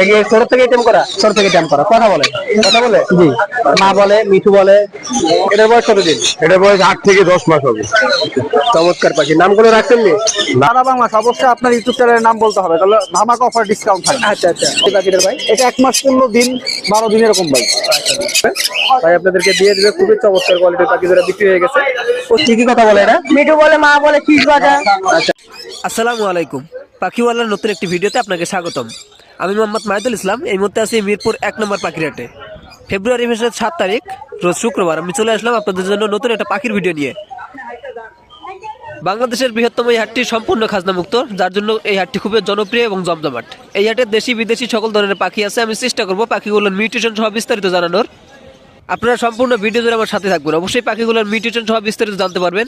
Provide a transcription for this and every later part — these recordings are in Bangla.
এটা ছোট থেকে টেম করা? ছোট থেকে ট্যাম্প করা। কথা বলে। কথা বলে? জি। মা বলে মিঠু বলে। এটার বয়স কতদিন? এটা বয়স আট থেকে দশ মাস হবে। চমৎকার পাখি। নামগুলো রাখছেন নি? সারা বাংলাদেশ অবশ্যই আপনার ইউটিউব চ্যানেলের নাম বলতে হবে। তাহলে ধামাকা অফার ডিসকাউন্ট থাকবে। আচ্ছা আচ্ছা। পাখিটার ভাই? এটা এক মাস পনেরো দিন বারো দিন এরকম ভাই। ভাই আপনাদেরকে দিয়ে দিলে খুবই চমৎকার কোয়ালিটির পাখি যেটা বিক্রি হয়ে গেছে। ও কি কি কথা বলে এটা? মিঠু বলে মা বলে আচ্ছা। আসসালামু আলাইকুম। পাখিওয়ালার নতুন একটি ভিডিওতে আপনাকে স্বাগতম। আমি মোহাম্মদ মাহিদুল ইসলাম। এই মুহূর্তে আছি মিরপুর এক নম্বর পাখিরাটে ফেব্রুয়ারি মাসের সাত তারিখ, রোজ শুক্রবার। আমি চলে আসলাম আপনাদের জন্য নতুন একটা পাখির ভিডিও নিয়ে। বাংলাদেশের বৃহত্তম এই হাটটি সম্পূর্ণ খাজনামুক্ত, যার জন্য এই হাটটি খুবই জনপ্রিয় এবং জমজমাট। এই হাটে দেশি, বিদেশি সকল ধরনের পাখি আছে। আমি চেষ্টা করব পাখিগুলোর মিউটেশন সহ বিস্তারিত জানানোর। আপনারা সম্পূর্ণ ভিডিও জুড়ে আমার সাথে থাকবেন। অবশ্যই পাখিগুলোর মিউটেশন সহ বিস্তারিত জানতে পারবেন।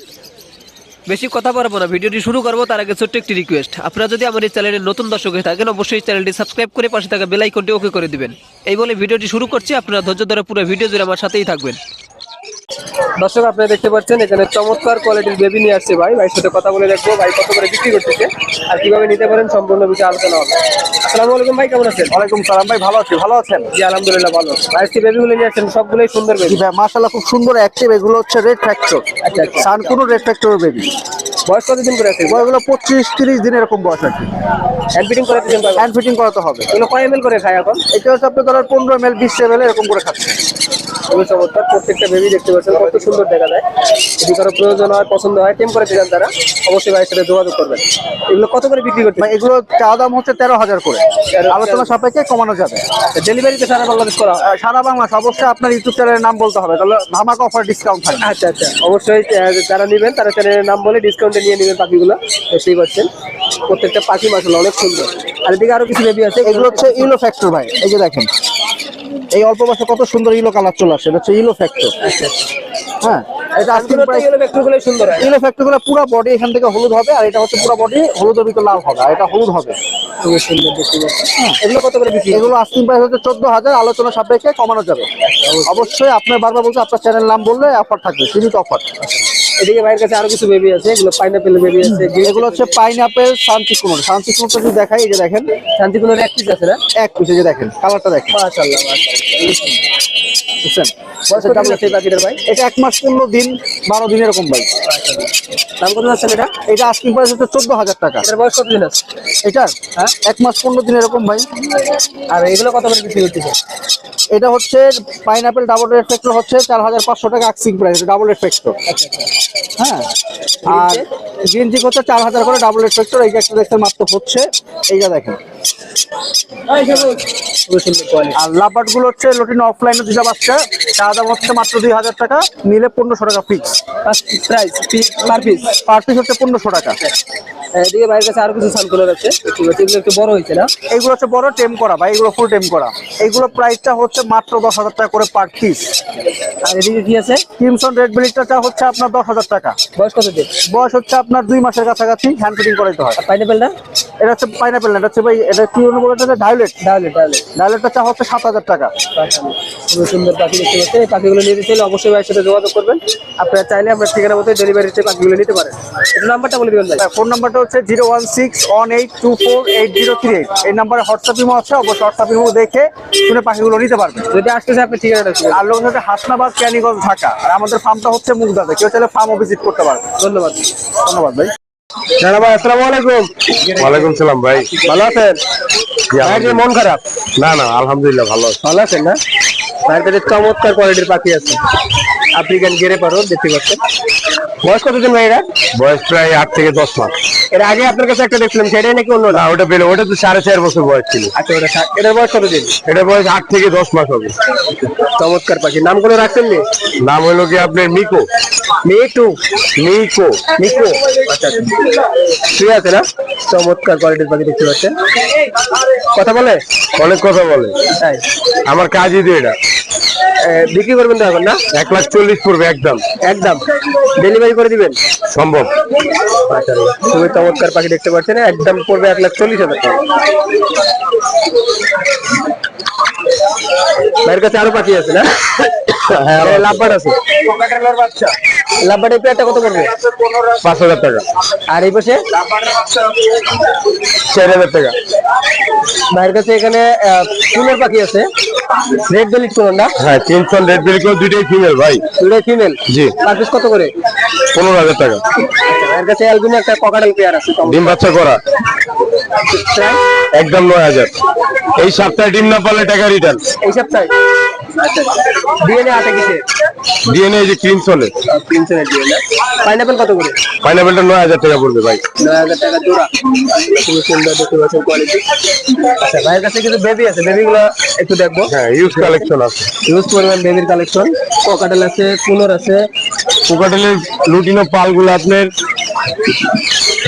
বেশি কথা বলব না, ভিডিওটি শুরু করব তার আগে ছোট্ট একটি রিকোয়েস্ট আপনারা যদি আমার এই চ্যানেলের নতুন দর্শক হয়ে থাকেন, অবশ্যই চ্যানেলটি সাবস্ক্রাইব করে পাশে থাকা বেল আইকনটি ওকে করে দিবেন। এই বলে ভিডিওটি শুরু করছি, আপনারা ধৈর্য ধরে পুরো ভিডিও জুড়ে আমার সাথেই থাকবেন। দর্শক, আপনারা দেখতে পাচ্ছেন, এখানে চমৎকার কোয়ালিটির বেবি নিয়ে আসছে ভাই। ভাইয়ের সাথে কথা বলে দেখব, ভাই কত করে বিক্রি করতেছে, আর কীভাবে নিতে পারেন, সম্পূর্ণ বিষয়ে আলোচনা হবে। আসসালামু আলাইকুম ভাই কেমন আছেন? ওয়ালাইকুম সালাম ভাই ভালো আছি ভালো আছেন? জি আলহামদুলিল্লাহ ভালো। আজকে বেবিগুলো নিয়ে আসছেন সবগুলোই সুন্দর বেবি ভাই মাশাআল্লাহ খুব সুন্দর অ্যাক্টিভ এগুলো হচ্ছে রেড ফ্যাক্টর আচ্ছা আচ্ছা। সানকুনো রেড ফ্যাক্টর বেবি বয়স কতদিন করে আছে? বয়সগুলো পঁচিশ তিরিশ দিন এরকম বয়স আছে হ্যান্ড ফিটিং করাতে ভাই হ্যান্ড ফিটিং করাতে হবে। এগুলো কয় এমএল করে খায় এখন? এটা হচ্ছে আপনি ধরেন পনেরো এমএল বিশ এম এল এরকম করে খাচ্ছে খুবই চমৎকার প্রত্যেকটা বেবি দেখতে পাচ্ছেন কত সুন্দর দেখা যায়। যদি কারও প্রয়োজন হয় পছন্দ হয় টেম করে দিলেন তারা অবশ্যই ভাইয়ের সাথে যোগাযোগ করবেন। এগুলো কত করে বিক্রি করতে ভাই এগুলো চা দাম হচ্ছে তেরো হাজার করে। আলোচনা সাপেক্ষে কমানো যাবে। ডেলিভারিতে সারা বাংলাদেশ করা সারা বাংলাদেশ। অবশ্যই আপনার ইউটিউব চ্যানেলের নাম বলতে হবে তাহলে ধামাকা অফার ডিসকাউন্ট থাকবে। আচ্ছা আচ্ছা। অবশ্যই যারা নেবেন তারা চ্যানেলের নাম বলে ডিসকাউন্টে নিয়ে নেবেন পাখিগুলো। দেখতেই পাচ্ছেন। প্রত্যেকটা পাখি মাসাল অনেক সুন্দর। আর এদিকে আরও কিছু বেবি আছে এগুলো হচ্ছে ইলো ফ্যাক্টর ভাই এই যে দেখেন। এই অল্প বয়সে কত সুন্দর ইলো কালার চলে আসে? এটা হচ্ছে ইলো ফ্যাক্টর হ্যাঁ এটা আজকে প্রাইস সুন্দর হয়। ইলো ফ্যাক্টর পুরো বডি এখান থেকে হলুদ হবে আর এটা হচ্ছে পুরো বডি হলুদের ভিতর লাল হবে আর এটা হলুদ হবে। সুন্দর দেখতে এগুলো কত করে বিক্রি এগুলো আস্কিং প্রাইস হচ্ছে চোদ্দ হাজার আলোচনা সাপেক্ষে কমানো যাবে। অবশ্যই। আপনার বারবার বলছে আপনার চ্যানেল নাম বললে অফার থাকবে সীমিত অফার এদিকে ভাইয়ের কাছে আরও কিছু বেবি আছে এগুলো পাইনাপেল বেবি আছে এগুলো হচ্ছে পাইনাপেল শান্তিকুমন শান্তিকুমনটা যদি দেখাই এই যে দেখেন। শান্তিকুলোর এক পিস আছে না? এক পিসে যে দেখেন কালারটা দেখেন। মাশাআল্লাহ মাশাআল্লাহ। বুঝছেন? বয়স কত আছে পাখিটার ভাই। এটা এক মাস পনেরো দিন বারো দিন এরকম ভাই। দাম কত আছে এটা? এটা আস্কিং প্রাইস হচ্ছে চোদ্দ হাজার টাকা। এটার বয়স কত দিন আছে? এটার হ্যাঁ? এক মাস পনেরো দিন এরকম ভাই। আর এগুলো কত করে বিক্রি করতেছে এটা হচ্ছে পাইনাপেল ডাবল রেড ফ্যাক্টর হচ্ছে চার হাজার পাঁচশো টাকা প্রাইস ডাবল রেড ফ্যাক্টর হ্যাঁ? আর গ্রিন চিক হচ্ছে চার হাজার করে ডাবল রেড ফ্যাক্টর এই একটা দেখতে মাত্র হচ্ছে এইটা দেখেন। আর লাভার্টগুলো হচ্ছে লটিন অফলাইনে দুটা বাচ্চা। চার দাম হচ্ছে মাত্র দুই হাজার টাকা নিলে পনেরোশো টাকা fix price per piece per piece হচ্ছে পনেরোশো টাকা। এদিকে ভাইয়ের কাছে আরও কিছু সানকুলার আছে। এগুলো একটু বড় হয়েছে না? এইগুলো হচ্ছে বড় টেম করা ভাই এগুলো ফুল টেম করা। এইগুলো প্রাইসটা হচ্ছে মাত্র দশ হাজার টাকা করে পার পিস আর এদিকে কি আছে? কিমসন রেড বিলিটটা হচ্ছে আপনার দশ হাজার টাকা। বয়স কত দিন বয়স হচ্ছে আপনার দুই মাসের কাছাকাছি হ্যান্ড ফিটিং করাইতে হয়। পাইনাপেলটা এটা হচ্ছে পাইনাপেল এটা হচ্ছে ভাই এটা কি অনু বলে এটা? ডাইলেট তাহলে তাহলে ডাইলেটটা চা হচ্ছে সাত হাজার টাকা। খুবই সুন্দর পাখি দেখতে পাচ্ছেন এই পাখিগুলো নিতে চাইলে অবশ্যই ভাইয়ের সাথে যোগাযোগ করবেন। আপনারা চাইলে আপনার ঠিকানা মতো ডেলিভারিতে পাখিগুলো নিতে পারেন। এটা নাম্বারটা বলে দিবেন ভাই। ফোন নাম্বারটা হচ্ছে zero one six one eight two four eight zero three eight. এই নাম্বারে হোয়াটসঅ্যাপ ইমো আছে অবশ্যই হোয়াটসঅ্যাপ ইমো দেখে শুনে পাখিগুলো নিতে পারবেন। যদি আসতে চাই আপনি ঠিকানাটা আর লোক হচ্ছে হাসনাবাদ ক্যানিগঞ্জ ঢাকা। আর আমাদের ফার্মটা হচ্ছে মুগদাতে। কেউ চাইলে ফার্মও ভিজিট করতে পারবে। ধন্যবাদ। ধন্যবাদ ভাই। জানা ভাই আসসালামু আলাইকুম। ওয়ালাইকুম সালাম ভাই। ভালো আছেন? মন খারাপ? না না আলহামদুলিল্লাহ ভালো ভালো আছেন না? ভাইয়ের কাছে চমৎকার কোয়ালিটির পাখি আছে। আফ্রিকান গেরে পারো দেখতে পাচ্ছেন। বয়স কতদিন ভাই এরা বয়স প্রায় আট থেকে দশ মাস। এর আগে আপনার কাছে একটা দেখছিলাম সেটাই নাকি অন্য না ওটা পেলে ওটা তো সাড়ে চার বছর বয়স ছিল। আচ্ছা ওটা এটার বয়স কতদিন এটা বয়স আট থেকে দশ মাস হবে। চমৎকার পাখি। নামগুলো রাখছেন নি? নাম হলো কি আপনার মিকো। মিটু মিকো। মিকো। আচ্ছা আচ্ছা। ঠিক আছে না? চমৎকার কোয়ালিটির পাখি দেখতে পাচ্ছেন। কথা বলে? অনেক কথা বলে। আমার কাজই দিয়ে এটা। বিক্রি করবেন তো এখন না? এক লাখ চল্লিশ পড়বে একদম। একদম। ডেলিভারি করে দিবেন? সম্ভব। খুবই চমৎকার পাখি দেখতে পাচ্ছেন একদম পড়বে এক লাখ চল্লিশ হাজার টাকা। ভাইয়ের কাছে আরও পাখি আছে না? হ্যাঁ, এ, আছে। লাভবার্ড এই পেয়ারটা কত পড়বে পাঁচ হাজার টাকা। আর এই পাশে? চার হাজার টাকা। ভাইয়ের কাছে এখানে ফুলের পাখি আছে। রেড বেলিট কোন না। হ্যাঁ রেড দুইটাই ফিমেল ভাই। দুটোই ফিমেল জি। পার পিস কত করে? পনেরো হাজার টাকা। ভাইয়ের কাছে অ্যালবিনো একটা ককাটেল পেয়ার আছে। ডিম বাচ্চা করা। একদম নয় হাজার। এই সপ্তাহে ডিম না পারলে টাকা রিটার্ন এই সপ্তাহে? ডিএনএ আছে কিসে? ডিএনএ যে ক্রিম চলে তিনশো ডিএনএ পাইনাপেল কত করে? পাইনাপেলটা নয় হাজার টাকা পড়বে ভাই। নয় হাজার টাকা জোড়া। খুবই সুন্দর দেখতে পাচ্ছেন কোয়ালিটি আচ্ছা ভাইয়ের কাছে কিছু বেবি আছে। বেবিগুলো একটু দেখব। হ্যাঁ ইউজ কালেকশন আছে। ইউজ করবেন বেবির কালেকশন ককাটেল আছে কুনোর আছে। কোকাটেলের লুটিনো পালগুলো আপনার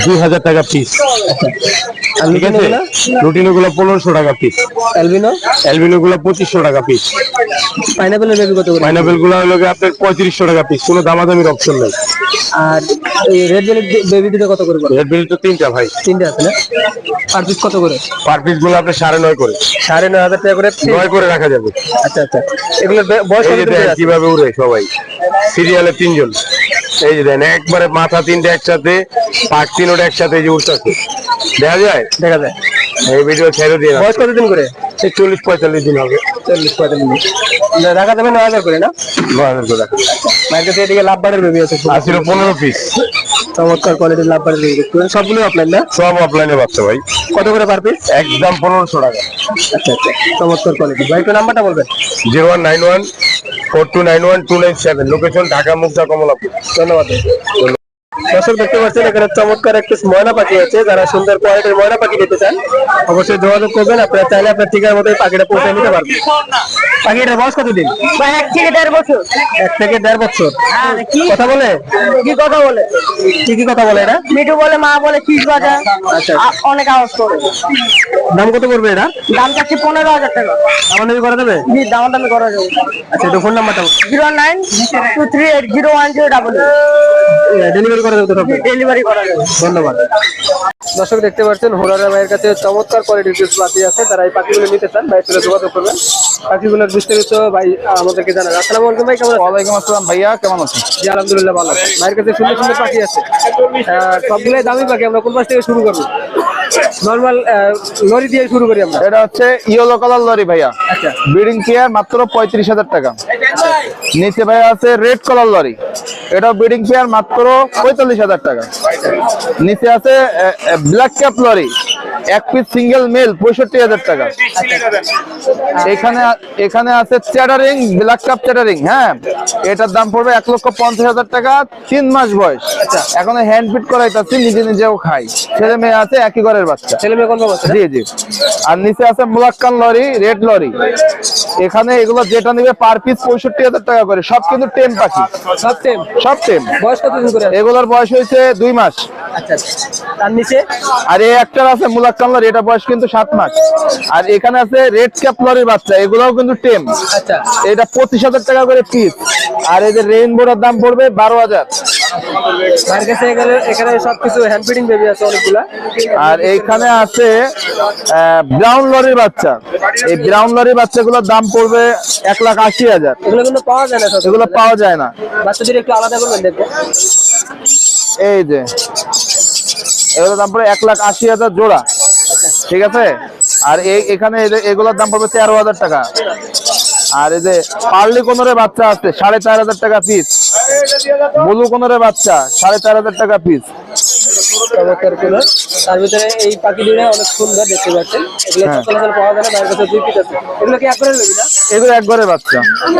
দুই হাজার টাকা পিস ঠিক আছে? লুটিনো গুলো পনেরোশো টাকা পিস অ্যালবিনো? অ্যালবিনো গুলো পঁচিশশো টাকা পিস পাইনাপেলের বেবি কত পাইনাপেলগুলো হলো আপনার পঁয়ত্রিশশো টাকা পিস কোনো দামাদামির অপশন নেই। আর এই রেড বেলি বেবি দুটো কত করে রেড বেলি তো তিনটা ভাই। তিনটে আছে না? পার পিস কত করে? পার পিসগুলো আপনার সাড়ে নয় করে। সাড়ে নয় হাজার টাকা করে নয় করে রাখা যাবে। আচ্ছা আচ্ছা। এগুলোর বে- বয়স? কীভাবে উড়ে সবাই। সিরিয়ালে তিনজন। এই যে দেখেন একবারে মাথা তিনটে একসাথে পাক তিনোটা একসাথে এই যে উঠতেছে। দেখা যায়? দেখা যায়। এই ভিডিও ছেড়ে দিয়ে বয়স কত দিন করে? এই চল্লিশ পঁয়তাল্লিশ দিন হবে। চল্লিশ পঁয়তাল্লিশ দিন। রাখা যাবে নয় হাজার করে না? নয় হাজার করে রাখা। মায়ের কাছে এদিকে লাভবারের বেবি আছে। ছিল পনেরো পিস চমৎকার কোয়ালিটির লাভবারের বেবি। দেখতে সবগুলো অফলাইন না? সব অফলাইনে বাচ্চা ভাই। কত করে পার পিস একদম পনেরোশো টাকা। আচ্ছা আচ্ছা। চমৎকার কোয়ালিটি ভাই একটু নাম্বারটা বলবেন? Zero one nine one four two nine one two nine seven. Location Dhaka Mugda Kamalapur. ধন্যবাদ। দর্শক দেখতে পাচ্ছেন এখানে চমৎকার একটি ময়না পাখি আছে। যারা সুন্দর কোয়ালিটির ময়না পাখি নিতে চান অবশ্যই যোগাযোগ করবেন। আপনারা চাইলে আপনার ঠিকার মতো পাখিটা পৌঁছে নিতে পারবেন। পাখিটার বয়স কতদিন? এক থেকে দেড় বছর। এক থেকে দেড় বছর। কথা বলে? কি কথা বলে? কি কি কথা বলে এটা? মিঠু বলে মা বলে খিস বাজা আচ্ছা। অনেক আওয়াজ করে। দাম কত পড়বে এটা? দাম চাচ্ছি পনেরো হাজার টাকা। আমার নবী করে দেবে জি দাম দামি করা যাবে। আচ্ছা একটু ফোন নাম্বারটা zero nine two three eight zero one zero double delivery করে দেবে তো সব ডেলিভারি করা যাবে। ধন্যবাদ। দর্শক দেখতে পাচ্ছেন হোরারা ভাইয়ের কাছে চমৎকার কোয়ালিটির কিছু পাখি আছে। তারা এই পাখিগুলো নিতে চান ভাইয়ের সাথে যোগাযোগ করবেন। পাখিগুলোর বিস্তারিত ভাই আমাদেরকে জানান। আসসালামু আলাইকুম ভাই কেমন ওয়ালাইকুম আসসালাম ভাইয়া কেমন আছেন? জি আলহামদুলিল্লাহ ভালো। ভাইয়ের কাছে সুন্দর সুন্দর পাখি আছে। আহ, সবগুলোই দামি পাখি আমরা কোন পাশ থেকে শুরু করব? নর্মাল লরি দিয়ে শুরু করি আমরা। এটা হচ্ছে ইয়েলো কালার লরি ভাইয়া। আচ্ছা। ব্রিডিং পেয়ার মাত্র পঁয়ত্রিশ হাজার টাকা। নিচে ভাইয়া আছে রেড কালার লরি। এটা ব্রিডিং পেয়ার মাত্র পঁয়তাল্লিশ হাজার টাকা। নিচে আছে ব্ল্যাক ক্যাপ লরি এক পিস সিঙ্গেল মেল পঁয়ষট্টি হাজার টাকা। এখানে এখানে আছে চ্যাটারিং ব্ল্যাক কাপ চ্যাটারিং হ্যাঁ? এটার দাম পড়বে এক লক্ষ পঞ্চাশ হাজার টাকা তিন মাস বয়স। এখন হ্যান্ড ফিট করাইতাছি নিজে নিজেও খাই। ছেলে মেয়ে আছে একই ঘরের বাচ্চা। ছেলে মেয়ে জি জি। আর নিচে আছে মুলাক্কান লরি রেড লরি। এখানে এগুলো যেটা নিবে পার পিস পঁয়ষট্টি হাজার টাকা করে। সব কিন্তু টেম পাখি। সব টেম? সব টেম। বয়স কতদিন করে? এগুলোর বয়স হয়েছে দুই মাস। আচ্ছা আচ্ছা। তার নিচে? আর এই একটা আছে মুলাক্কান লরি এটা বয়স কিন্তু সাত মাস। আর এখানে আছে রেড ক্যাপ লরির বাচ্চা এগুলোও কিন্তু টেম। আচ্ছা। এটা পঁচিশ হাজার টাকা করে পিস আর এই যে রেইনবোটার দাম পড়বে বারো হাজার। আর এইখানে আছে ব্রাউন লরির বাচ্চা। এই ব্রাউন লরির বাচ্চাগুলোর দাম পড়বে এক লাখ আশি হাজার। এগুলো কিন্তু পাওয়া যায় না এগুলো পাওয়া যায় না। বাচ্চাদের একটু আলাদা করবেন দেখব। এই যে এগুলোর দাম পড়বে এক লাখ আশি হাজার জোড়া। ঠিক আছে? আর এখানে এগুলোর দাম পড়বে তেরো হাজার টাকা। আর এই যে পার্লি কোনরে বাচ্চা আছে, সাড়ে চার হাজার টাকা পিস ব্লু কোনরে বাচ্চা, সাড়ে চার হাজার টাকা পিস চমৎকারগুলো তার ভিতরে এই পাখি দুটো অনেক সুন্দর দেখতে পাচ্ছেন। এগুলো চলাচল পাওয়া যায় না কাছে দুই পিস আছে। এগুলো কি একবারে বেবি না? এগুলো একবারে বাচ্চা।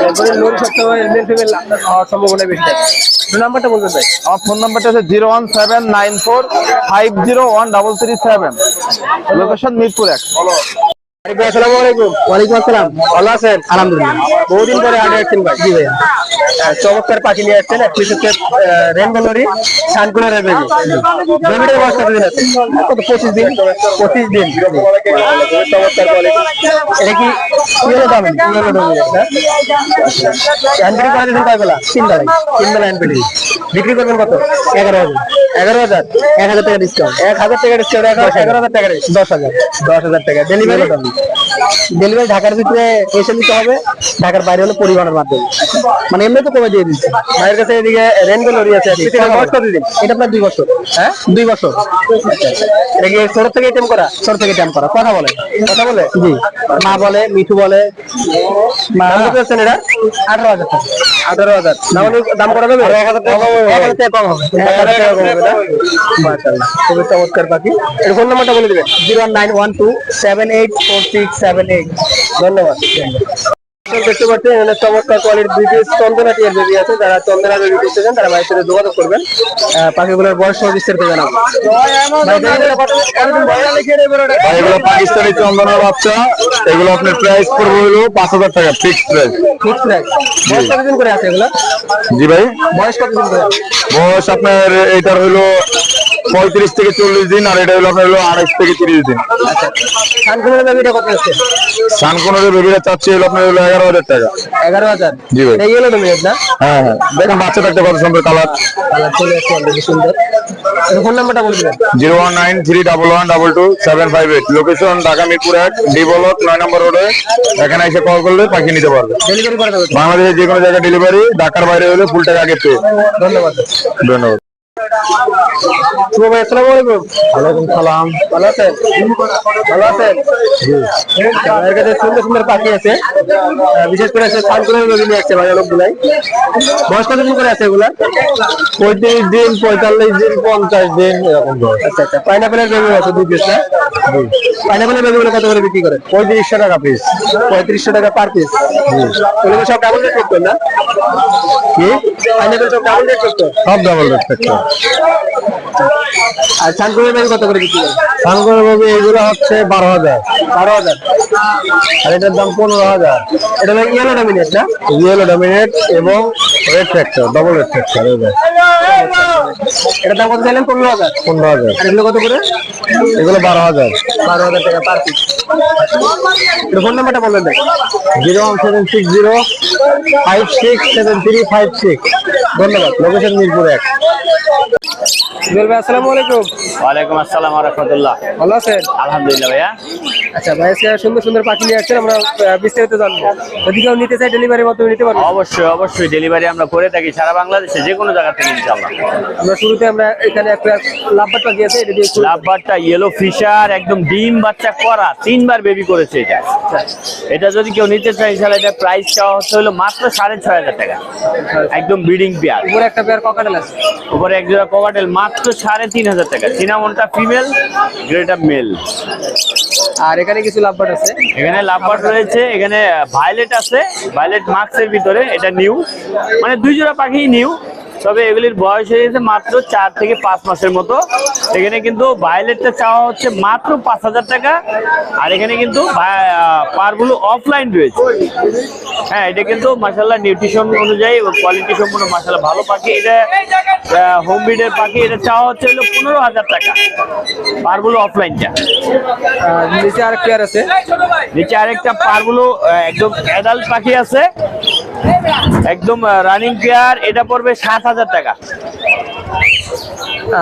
একবারে লোন সবসময় এমএল ফিমেল হওয়ার সম্ভাবনা বেশি থাকে। ফোন নাম্বারটা বলবেন ভাই? আমার ফোন নাম্বারটা আছে zero one seven nine four five zero one double three seven. Location Mirpur এক। আসসালামু আলাইকুম। ওয়ালাইকুম আসসালাম। ভালো আছেন? আলহামদুলিল্লাহ। বহুদিন পরে আগে আসছেন ভাই। জি ভাইয়া। চমৎকার পাখি নিয়ে আসছেন এক পিস হচ্ছে রেনবো লরি বেবি বেবিটার বয়স কতদিন আছে কত পঁচিশ দিন? পঁচিশ দিন। চমৎকার কোয়ালিটি এটা কি ইয়েলো দাম? ইয়েলো দাম হ্যান্ডবিডি করে দিচ্ছেন কয় বেলা তিন বেলায় তিন বেলা হ্যান্ডবিডি বিক্রি করবেন কত? এগারো হাজার। এগারো হাজার? এক হাজার টাকা ডিসকাউন্ট এক হাজার টাকা ডিসকাউন্ট এগারো হাজার টাকা দশ হাজার। দশ হাজার টাকা। Delivery Thank you. ডেলিভারি ঢাকার ভিতরে এসে নিতে হবে। ঢাকার বাইরে হলে পরিবহনের মাধ্যমে। মানে এমনি তো কমে দিয়ে দিচ্ছি। ভাইয়ের কাছে এদিকে রেনবো লরি আছে এটা কতদিন এটা আপনার দুই বছর। হ্যাঁ? দুই বছর। ছোট থেকে টেম করা? ছোট থেকে টেম করা। কথা বলে। কথা বলে? জি। মা বলে মিঠু বলে। মা? কত আছেন এটা? আঠারো হাজার টাকা। আঠারো হাজার। দাম দাম করা যাবে? এক হাজার টাকা কম হবে। এক হাজার টাকা কম হবে। না? মাশাআল্লাহ। খুবই চমৎকার পাখি। এর ফোন নাম্বারটা বলে দিবেন। Zero nine one two seven eight four six seven eight ধন্যবাদ। দর্শক দেখতে পাচ্ছেন এখানে চমৎকার কোয়ালিটির দুই পিস চন্দনা টিয়ার বেবি আছে। যারা চন্দনা বেবি করতে চান তারা ভাইয়ের সাথে যোগাযোগ করবেন। পাখিগুলোর বয়স সহ বিস্তারিত জানাব। এগুলো পাকিস্তানি বাচ্চা। আপনার প্রাইস পড়বে হলো পাঁচ হাজার টাকা ফিক্সড প্রাইস Fixed price। বয়স কতদিন করে আছে এগুলো? জি ভাই। বয়স কতদিন করে? বয়স আপনার এটার হলো পঁয়ত্রিশ থেকে চল্লিশ দিন আর এটা হলো আপনার হলো আড়াইশ থেকে তিরিশ দিন। সানকুনের বেবিটা কত আছে সানকোনের বেবিটা চাচ্ছি হলো আপনার হলো এগারো হাজার টাকা। এগারো হাজার? জি ভাই। এটা ডোমিনেট না? হ্যাঁ হ্যাঁ। দেখেন বাচ্চা থাকতে কত সুন্দর কালার কালার চলে আসছে অলরেডি সুন্দর। ফোন নাম্বারটা বলে দিবেন। Zero one nine three double one double two seven five eight. Location Dhaka Mirpur এক ডি ব্লক নয় নম্বর রোডে এখানে এসে কল করলে পাখি নিতে পারবে। ডেলিভারি করে দেবেন বাংলাদেশের যে কোনো জায়গায় ডেলিভারি ঢাকার বাইরে হলে ফুল টাকা আগে পে ধন্যবাদ। ধন্যবাদ। শুভ ভাই আসসালামু আলাইকুম। ওয়ালাইকুম সালাম। ভালো আছেন? ভালো আছেন? আমাদের কাছে সুন্দর সুন্দর পাখি আছে। বিশেষ করে আছে সানকুনের বেবি নিয়ে ভাই অনেকগুলাই বয়স কতদিন করে আছে এগুলা? পঁয়ত্রিশ দিন পঁয়তাল্লিশ দিন পঞ্চাশ দিন এরকম আচ্ছা আচ্ছা। পাইনাপেলের বেবি আছে দুই পিস না? পাইনাপেলের বেবি কত করে বিক্রি করে? পঁয়ত্রিশশো টাকা পিস পঁয়ত্রিশশো টাকা পার পিস এগুলো সব ডাবল রেট করতো না? কি? পাইনাপেল সব ডাবল রেট করতো সব ডাবল রেট থাকছে আর সানকুনের বেবি কত করে বিক্রি করে সানগর বাবু এগুলো হচ্ছে বারো হাজার। বারো হাজার। আর এটার দাম পনেরো হাজার। এটা ইয়েলো ডমিনেট না? ইয়েলো ডমিনেট এবং red factor double red factor এটার দাম কত চাইলেন? পনেরো হাজার। পনেরো হাজার। আর এগুলো কত করে? এগুলো বারো হাজার। বারো হাজার টাকা পার পিস ফোন নাম্বারটা বলবেন দেখ zero one seven six zero five six seven three five six. ধন্যবাদ। লোকেশন মিরপুর এক। জুয়েল ভাই আসসালামু আলাইকুম। ওয়ালাইকুম আসসালাম রহমতুল্লাহ। ভালো আছেন? আলহামদুলিল্লাহ ভাইয়া। আচ্ছা ভাই আজকে সুন্দর সুন্দর পাখি নিয়ে আসছেন আমরা বিস্তারিত জানব। যদি কেউ নিতে চাই ডেলিভারি মাধ্যমে নিতে পারব। অবশ্যই অবশ্যই। ডেলিভারি আমরা করে থাকি সারা বাংলাদেশে যে কোনো জায়গা থেকে ইনশাআল্লাহ। আমরা শুরুতে আমরা এখানে একটা এটা দিয়ে লাভবারটা ইয়েলো ফিশার একদম ডিম বাচ্চা করা তিনবার বেবি করেছে এটা। এটা যদি কেউ নিতে চায় ইনশাআল্লাহ এটা প্রাইস চাওয়া হচ্ছে হলো মাত্র সাড়ে ছয় হাজার টাকা। একদম ব্রিডিং পেয়ার উপরে একটা পেয়ার ককাটেল আছে। উপরে এক জোড়া কভাটেল মাত্র সাড়ে তিন হাজার টাকা। সিনামনটা ফিমেল গ্রেটা মেল আর এখানে কিছু লাভবার আছে। এখানে লাভবার্ড রয়েছে এখানে ভায়োলেট আছে ভায়োলেট মার্কসের ভিতরে এটা নিউ মানে দুই জোড়া পাখি নিউ। তবে এগুলির বয়স হয়ে গেছে মাত্র চার থেকে পাঁচ মাসের মতো। এখানে কিন্তু ভায়োলেটটা চাওয়া হচ্ছে মাত্র পাঁচ হাজার টাকা। আর এখানে কিন্তু পারগুলো অফলাইন রয়েছে। হ্যাঁ এটা কিন্তু মাসাল্লাহ নিউট্রিশন অনুযায়ী কোয়ালিটি সম্পূর্ণ মাসাল্লাহ ভালো পাখি। এটা হোম ব্রিডের পাখি। এটা চাওয়া হচ্ছে হলো পনেরো হাজার টাকা। পারগুলো অফলাইনটা আর নিচে আর পেয়ার আছে। নিচে আরেকটা পারগুলো একদম অ্যাডাল্ট পাখি আছে। একদম রানিং পেয়ার এটা পড়বে সাত হাজার হাজার টাকা।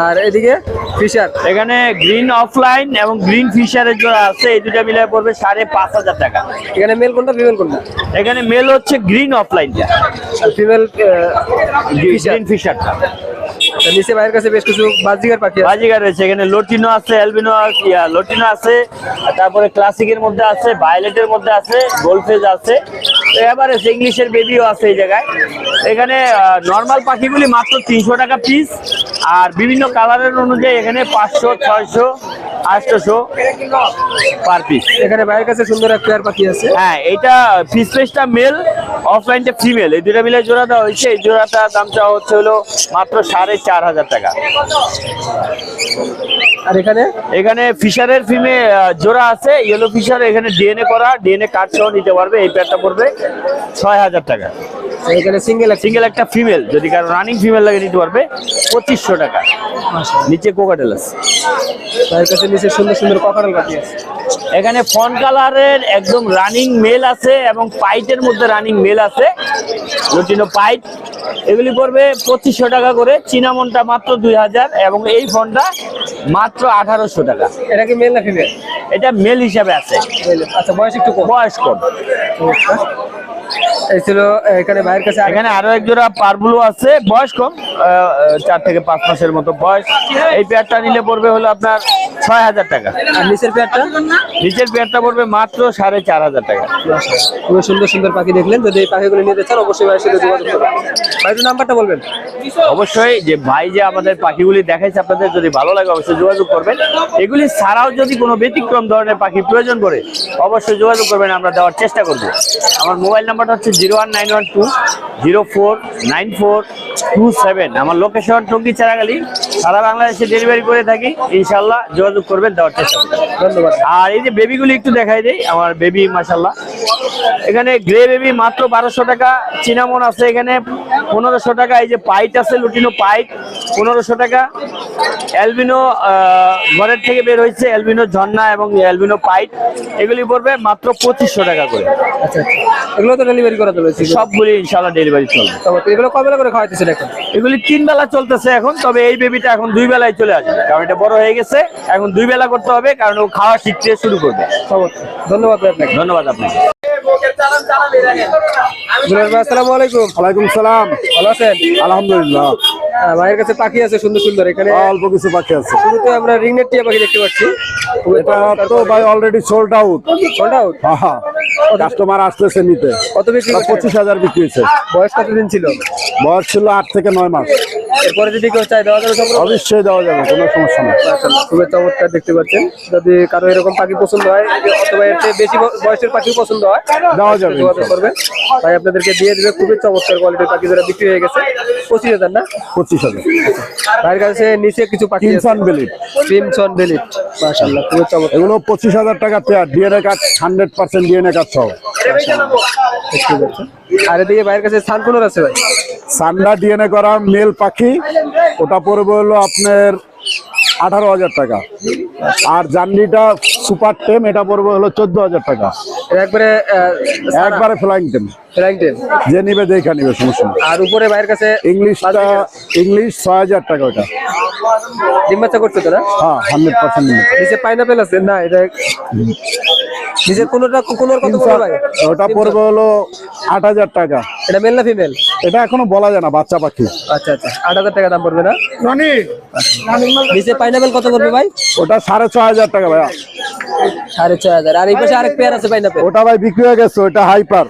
আর এদিকে ফিশার এখানে গ্রিন অফলাইন এবং গ্রিন ফিশারের জোড়া আছে এই দুটা মিলে পড়বে সাড়ে পাঁচ হাজার টাকা। এখানে মেল কোনটা ফিমেল কোনটা? এখানে মেল হচ্ছে গ্রিন অফলাইনটা আর ফিমেল গ্রিন ফিশারটা নিচে ভাইয়ের কাছে বেশ কিছু বাজিকার পাখি আছে। বাজিগার রয়েছে এখানে লোটিনো আছে অ্যালবিনো লোটিনো আছে তারপরে ক্লাসিকের মধ্যে আছে ভায়োলেটের মধ্যে আছে গোলফেজ আছে। এবারে ইংলিশের বেবিও আছে এই জায়গায়। এখানে নর্মাল পাখিগুলি মাত্র তিনশো টাকা পিস আর বিভিন্ন কালারের অনুযায়ী এখানে পাঁচশো ছয়শো আটশোশো পার পিস এখানে ভাইয়ের কাছে সুন্দর এক পেয়ার পাখি আছে। হ্যাঁ এটা পিস পেসটা মেল অফলাইনটা ফিমেল এই দুটা মিলে জোড়া দেওয়া হয়েছে এই জোড়াটা দাম চাওয়া হচ্ছে হলো মাত্র সাড়ে চার হাজার টাকা। আর এখানে? এখানে ফিশারের ফিমে জোড়া আছে ইয়েলো ফিশার এখানে ডিএনএ করা ডিএনএ কার্ড সহ নিতে পারবে এই প্যাডটা পড়বে ছয় হাজার টাকা। এখানে সিঙ্গেল সিঙ্গেল একটা ফিমেল যদি কারও রানিং ফিমেল লাগে নিতে পারবে পঁচিশশো টাকা। নিচে কোকাটেল আছে ভাইয়ের কাছে নিচে সুন্দর সুন্দর আছে। এখানে ফন কালারের একদম রানিং মেল আছে এবং পাইটের মধ্যে রানিং মেল আছে। লুটিনো পাইট এগুলি পড়বে পঁচিশশো টাকা করে। চিনামনটা মাত্র দুই হাজার এবং এই ফোনটা মাত্র আঠারোশো টাকা। এটা কি মেল না ফিমেল এটা মেল হিসাবে আছে। আচ্ছা বয়স একটু বয়স কম। এই ছিল এখানে ভাইয়ের কাছে এখানে আরও এক জোড়া পারবুলো আছে। বয়স কম? চার থেকে পাঁচ মাসের মতো বয়স। এই পেয়ারটা নিলে পড়বে হলো আপনার ছয় হাজার টাকা। আর নিচের পেয়ারটা? নিচের পেয়ারটা পড়বে মাত্র সাড়ে চার হাজার টাকা। খুবই সুন্দর সুন্দর পাখি দেখলেন। যদি এই পাখিগুলো নিতে চান অবশ্যই ভাইয়ের সাথে যোগাযোগ করবেন ভাই নাম্বারটা বলবেন। অবশ্যই যে ভাই যে আমাদের পাখিগুলি দেখাইছে আপনাদের যদি ভালো লাগে অবশ্যই যোগাযোগ করবেন। এগুলি ছাড়াও যদি কোনো ব্যতিক্রম ধরনের পাখি প্রয়োজন করে অবশ্যই যোগাযোগ করবেন আমরা দেওয়ার চেষ্টা করব। আমার মোবাইল নাম্বারটা হচ্ছে zero one nine one two zero four nine four two seven. আমার লোকেশন টঙ্গি চারাগালি। সারা বাংলাদেশে ডেলিভারি করে থাকি। ইনশাল্লাহ যোগাযোগ করবেন দেওয়ার চেষ্টা করবেন। ধন্যবাদ। আর এই যে বেবিগুলি একটু দেখাই দেয় আমার বেবি মাসাল্লাহ এখানে গ্রে বেবি মাত্র বারোশো টাকা চিনামন আছে এখানে পনেরোশো টাকা এই যে পাইট আছে লুটিনো পাইট পনেরোশো টাকা। অ্যালবিনো ঘরের থেকে বের হয়েছে অ্যালবিনো ঝর্ণা এবং অ্যালবিনো পাইট এগুলি পড়বে মাত্র পঁচিশশো টাকা করে। আচ্ছা এগুলো তো ডেলিভারি করা চলেছে। সবগুলি ইনশাল্লাহ ডেলিভারি চলবে। এগুলো কবে করে খাওয়াইতেছেন এখন? এগুলি তিন বেলা চলতেছে এখন তবে এই বেবিটা এখন দুই বেলায় চলে আসবে কারণ এটা বড় হয়ে গেছে এখন দুই বেলা করতে হবে কারণ ও খাওয়া শিখতে শুরু করবে। ধন্যবাদ আপনাকে। ধন্যবাদ আপনাকে। আসসালামু আলাইকুম। ওয়ালাইকুম সালাম। ভালো আছেন? আলহামদুলিল্লাহ। হ্যাঁ, ভাইয়ের কাছে পাখি আছে সুন্দর সুন্দর এখানে। অল্প কিছু বাকি আছে। শুরুতে আমরা রিংনেট টিয়া পাখি দেখতে পাচ্ছি। খুবই এটা চমৎকার তো ভাই অলরেডি সোল্ড আউট? কাস্টমার আসতেছে নিতে। কত বিক্রি করছেন? পঁচিশ হাজার বিক্রি হয়েছে। বয়স কতদিন ছিল? বয়স ছিল আট থেকে নয় মাস। এরপরে যদি কেউ চাই দেওয়া যাবে অবশ্যই দেওয়া যাবে কোনো সমস্যা নেই। খুবই চমৎকার দেখতে পাচ্ছেন। যদি কারও এরকম পাখি পছন্দ হয় অথবা এর চেয়ে বেশি বয়সের পাখি পছন্দ হয় দেওয়া যাবে যোগাযোগ করবেন। ভাই আপনাদেরকে দিয়ে দিবে খুবই চমৎকার কোয়ালিটির পাখি যারা বিক্রি হয়ে গেছে। পঁচিশ হাজার না? পঁচিশ হাজার। ভাইয়ের কাছে নিচে কিছু পাখি কিনসন বেলিট। ক্রিমসন বেলিট মাশাআল্লাহ খুবই চমৎকার। এগুলো পঁচিশ হাজার টাকা pair DNA card hundred percent DNA card সহ। আর এদিকে ভাইয়ের কাছে সানকুলার আছে ভাই? সান্ডা ডিএনএ করা মেল পাখি, ওটা পড়বে হলো আপনার আঠারো হাজার টাকা। আর জান্ডিটা সুপার টেম, এটা পড়বে হলো চোদ্দ হাজার টাকা। একবারে একবারে ফ্লাইং টেম ফ্রাইং টেন যে নিবে দেখা নিবে সমস্যা আর উপরে ভাইয়ের কাছে ইংলিশটা ইংলিশ ছয় হাজার টাকা ওটা। ডিম বাচ্চা করছে তো না? হ্যাঁ হান্ড্রেড পার্সেন্ট নিচে পাইনাপেল আছে না এটা নিচের কোনোটা কোনোর কত পড়বে ভাই? ওটা পড়বে হলো আট হাজার টাকা। এটা মেল না ফিমেল এটা এখনও বলা যায় না বাচ্চা পাখি। আচ্ছা আচ্ছা। আট হাজার টাকা দাম পড়বে না? নিচে পাইনাপেল কত পড়বে ভাই? ওটা সাড়ে ছ হাজার টাকা ভাইয়া। সাড়ে ছয় হাজার। আর এই পাশে আরেক পেয়ার আছে ওটা ভাই বিক্রি হয়ে গেছে ওটা হাইপার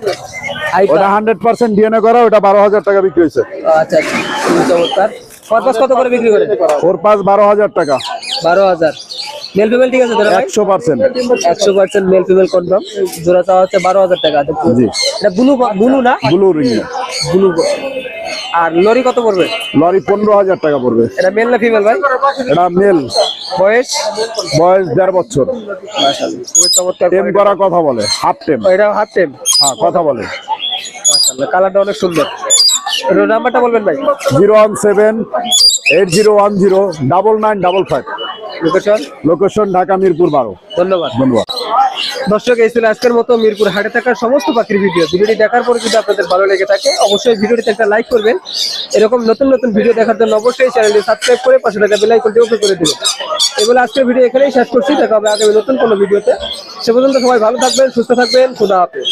ওটা হান্ড্রেড পার্সেন্ট ডিএনএ করা ওটা বারো হাজার টাকা বিক্রি হয়েছে। আচ্ছা আচ্ছা। চমৎকার। কত করে বিক্রি করে? ওর পাঁচ বারো হাজার টাকা। বারো হাজার। মেল ফিমেল ঠিক আছে তাহলে ভাই? একশো পার্সেন্ট। একশো পার্সেন্ট মেল ফিমেল কনফার্ম জোড়া চাওয়া হচ্ছে বারো হাজার টাকা। তো জি। এটা ব্লু ব্লু না? Blue ring blue. আর লরি কত পড়বে? লরি পনেরো হাজার টাকা পড়বে। এটা মেল না ফিমেল ভাই? এটা মেল বয়স? বয়স দেড় বছর। খুবই চমৎকার টেম করা কথা বলে হাফ টেম। এটা হাফ টেম? হ্যাঁ কথা বলে। মাশাআল্লাহ কালারটা অনেক সুন্দর। নাম্বারটা বলবেন ভাই? Zero one seven eight zero one zero double nine double five. Location? Location Dhaka Mirpur বারো। ধন্যবাদ। ধন্যবাদ। দর্শক এই ছিল আজকের মতো মিরপুর হাটে থাকার সমস্ত পাখির ভিডিও। ভিডিওটি দেখার পর যদি আপনাদের ভালো লেগে থাকে অবশ্যই ভিডিওটিতে একটা লাইক করবেন। এরকম নতুন নতুন ভিডিও দেখার জন্য অবশ্যই চ্যানেলটি সাবস্ক্রাইব করে পাশে থাকা বেল আইকনটি ওপেন করে দিবেন। এগুলো আজকের ভিডিও এখানেই শেষ করছি। দেখা হবে আগামী নতুন কোনো ভিডিওতে। সে পর্যন্ত সবাই ভালো থাকবেন সুস্থ থাকবেন। খুদা হাফেজ।